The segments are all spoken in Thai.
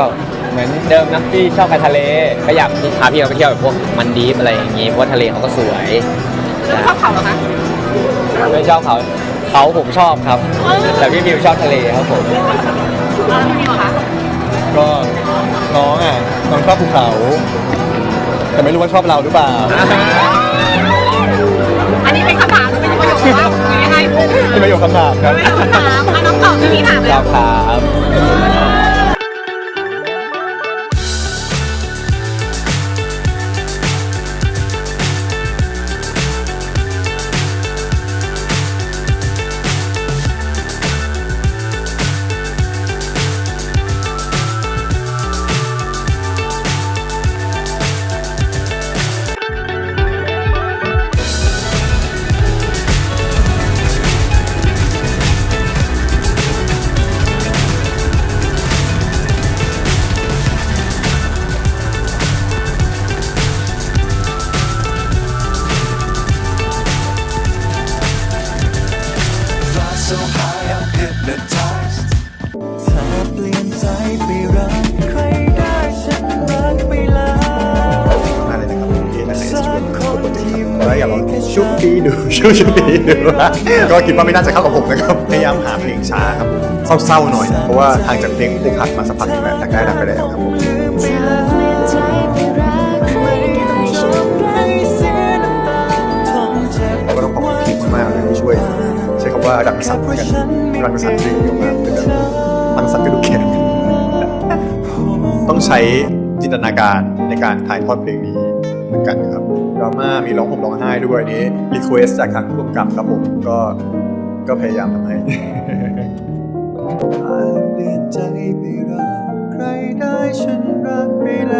ก็เหมือนเดิมนะที่ชอบไปทะเลก็อยากพาพี่เขาไปเที่ยวแบบพวกมันดีฟอะไรอย่างงี้เพราะว่าทะเลเขาก็สวยชอบเขาเหรอคะไม่ชอบเขาเขาผมชอบครับ แต่พี่มิวชอบทะเลครับผมแล้วพี่มิวอะคะก็น้องอะน้องชอบภูเขา แต่ไม่รู้ว่าชอบเราหรือเปล่าอันนี้เป็นคำถามหรือเป็นประโยคว่าคุยยังไงเป็นประโยคคำถามครับ เป็นคำถามอะน้องตอบพี่ถามเลยชอบครับ ถ้าเปลี่ยนใจไปรักใครได้ฉันรักไปแล้วมาเลยนะครับผมที่นะครับจะชวนทุกคนนะครับแล้วอยากลองชุบปีดูชุบชุบปีดูก็คิดว่าไม่น่าจะเข้ากับผมนะครับพยายามหาเพลงช้าครับเศร้าๆหน่อยเพราะว่าทางจากเพลงอกหักมาสักพักหนึงแล้วอยากได้ดังไปแล้วครับผม ว่ารังสรรค์กันรังสรรค์เพลงออกมาเป็นแบบรังสรรค์กระดูกแขนต้องใช้จินตนาการในการถ่ายทอดเพลงนี้เหมือนกันครับดราม่ามีร้องผมร้องไห้ด้วยนี้รีเควสจากทางผู้กำกับครับผมก็ก็พยายามทำให้ถ้าเปลี่ยนใจไปรักใครได้ฉันรักไปแล้ว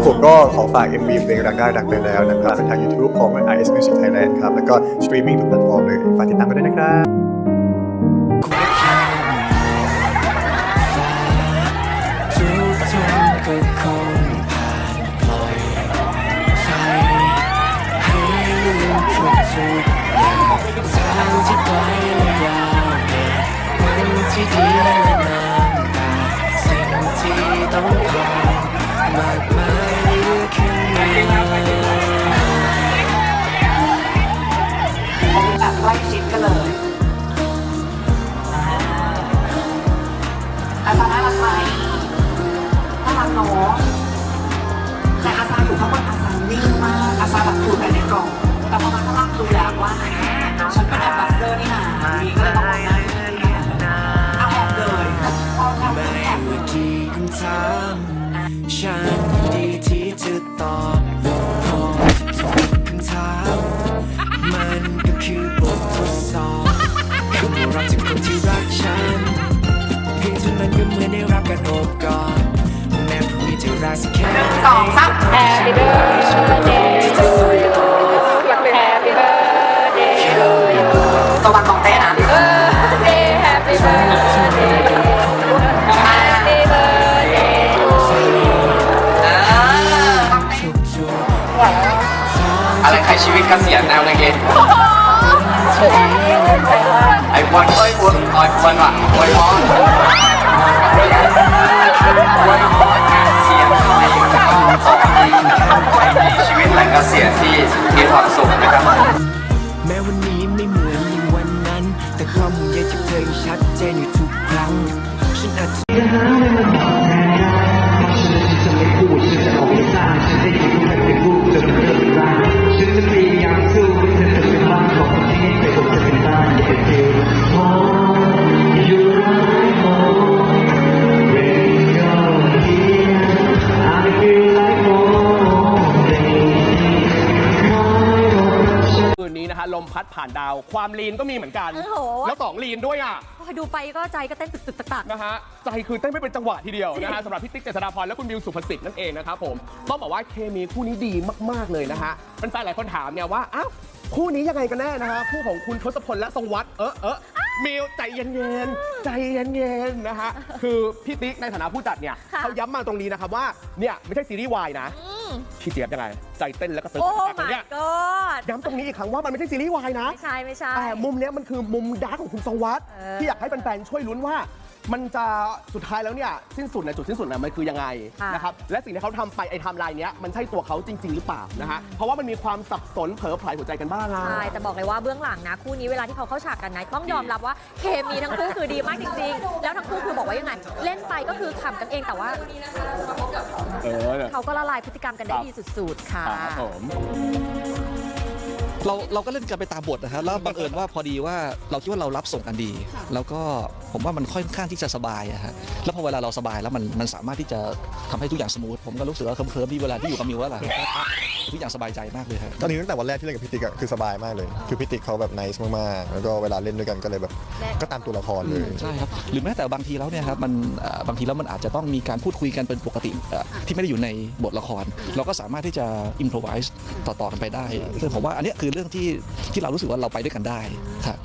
ครับผมก็ขอฝาก MV เพลงรักได้รักไปแล้วนะครับทาง YouTube ของ IS Music Thailand ครับ แล้วก็สตรีมมิ่งทุกแพลตฟอร์มเลย ฝากติดตามกันด้วยนะครับก็คงผ่านปล่อยใจให้ลืมทุกทุกอย่างทางที่ไกลและยาวเหยียดวันที่ดี แบบใกล้ชิดกันเลยอาจารย์น่ารักไหมน่ารักเนาะ มือได้รับการโอบกอดแม้พรุ่งนี้จะรักสักแค่ไหนสองสาม Happy birthday ตัวบันของเต้นะ Happy birthday Happy birthday อะไรใครชีวิตเกษียณแนวนักเรียนไอ้วันเอ้ยวันไอ้วันว่ะไอ้พร ไอ้พรเกษียณในสองปีมี ดผ่านดาว ความลีนก็มีเหมือนกัน โอ้โห แล้วสองลีนด้วยอะพอดูไปก็ใจก็เต้นตึกตึกตักตักนะฮะใจคือเต้นไม่เป็นจังหวะทีเดียวนะฮะสำหรับพี่ติ๊กเจษฎาพรและคุณบิวสุภสิทธิ์นั่นเองนะครับผมต้องบอกว่าเคมีคู่นี้ดีมากๆเลยนะฮะแฟนๆหลายคนถามเนี่ยว่าอ้าวคู่นี้ยังไงกันแน่นะฮะคู่ของคุณทศพลและทรงวัดเออเออมิวใจเย็นๆใจเย็นๆนะฮะคือพี่ติ๊กในฐานะผู้จัดเนี่ยเขาย้ำมาตรงนี้นะครับว่าเนี่ยไม่ใช่ซีรีส์วายนะ พี่เจี๊ยบยังไง ใจเต้นแล้วก็ตึกโอ้ตักๆอย่าง my เงี้ย god ย้ำตรงนี้อีกครั้งว่ามันไม่ใช่ซีรีส์วายนะ ไม่ใช่ไม่ใช่ แต่มุมเนี้ยมันคือมุมดาร์กของคุณทรงวัฒน์เออ ที่อยากให้แฟนๆช่วยลุ้นว่า มันจะสุดท้ายแล้วเนี่ยสิ้นสุดในจุดสิ้นสุดน่ะมันคือยังไงค่ะนะครับและสิ่งที่เขาทำไปไอ้ไทม์ไลน์เนี้ยมันใช่ตัวเขาจริง ๆ หรือเปล่านะฮะเพราะว่ามันมีความสับสนเผลอไผลหัวใจกันบ้างอะ ใช่แต่บอกเลยว่าเบื้องหลังนะคู่นี้เวลาที่เขาเข้าฉากกันนะต้องยอมรับว่าเคมีทั้งคู่คือดีมากจริงๆ แล้วทั้งคู่คือบอกว่ายังไง เล่นไปก็คือขำกันเองแต่ว่าเออเนี่ยเขาก็ละลายพฤติกรรมกันได้ครับดีสุดๆค่ะ ครับผม เราเราก็เล่นกันไปตามบทนะฮะแล้วบังเอิญว่าพอดีว่าเราคิดว่าเรารับส่งกันดี แล้วก็ผมว่ามันค่อนข้างที่จะสบายอะฮะแล้วพอเวลาเราสบายแล้วมันมันสามารถที่จะทำให้ทุกอย่างสมูทผมก็รู้สึกว่าเคลิ้มๆดีเวลาที่อยู่กับมิวแล้วล่ะทุกอย่างสบายใจมากเลยฮะ ตอนนี้ตั้งแต่วันแรกที่เล่นกับพี่ติ๊กอะคือสบายมากเลย คือพี่ติ๊กเขาแบบไนส์มากๆ แล้วก็เวลาเล่นด้วยกันก็เลยแบบ ก็ตามตัวละครเลย ใช่ครับหรือแม้แต่บางทีแล้วเนี่ยครับมันเอ่อบางทีแล้วมันอาจจะต้องมีการพูดคุยกันเป็นปกติเอ่อที่ไม่ได้อยู่ในบทละคร เราก็สามารถที่จะอิมพรไวส์ต่อๆกันไปได้ซึ่งผมว่าอันเนี้ยคือเรื่องที่ที่เรารู้สึกว่าเราไปด้วยกันได้ครับ